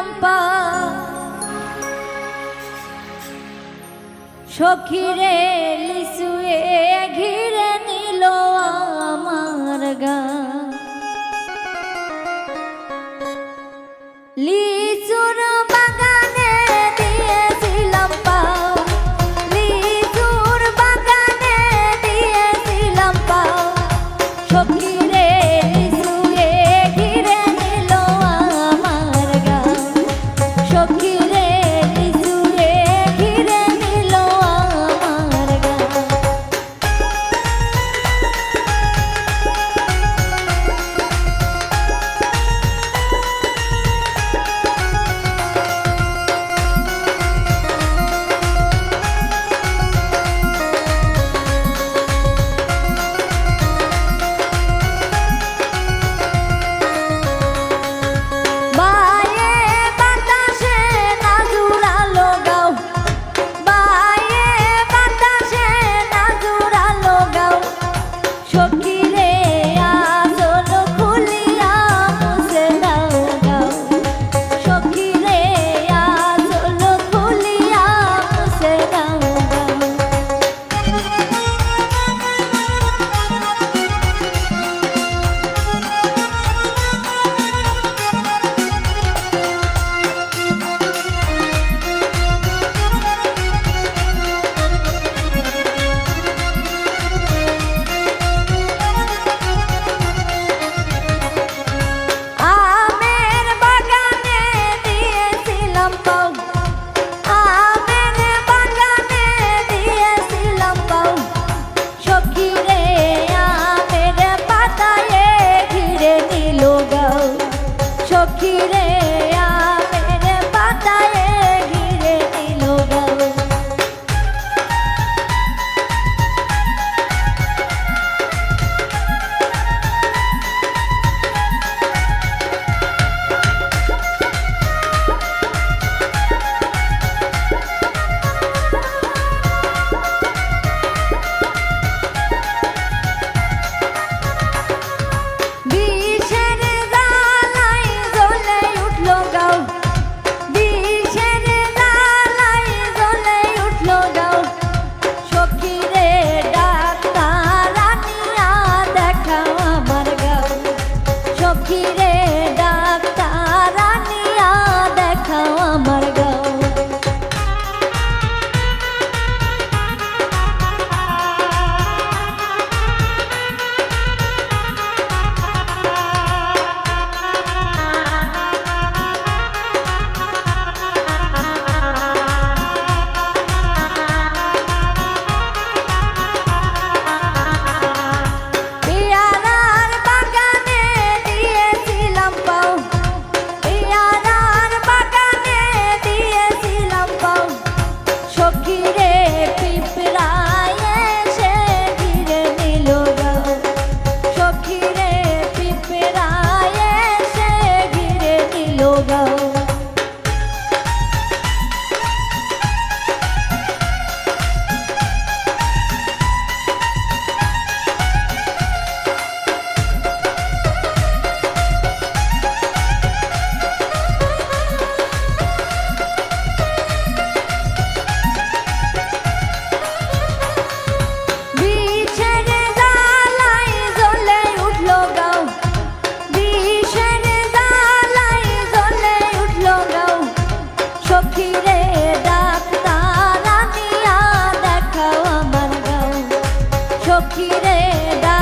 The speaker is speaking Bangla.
চম্পা। সখিরে লিসুয়ে ঘিরে নিল আমার গা। লিচুর বাগানে দিয়েছিলাম পা। লিচুর বাগানে দিয়েছিলাম পা। সখী রে দা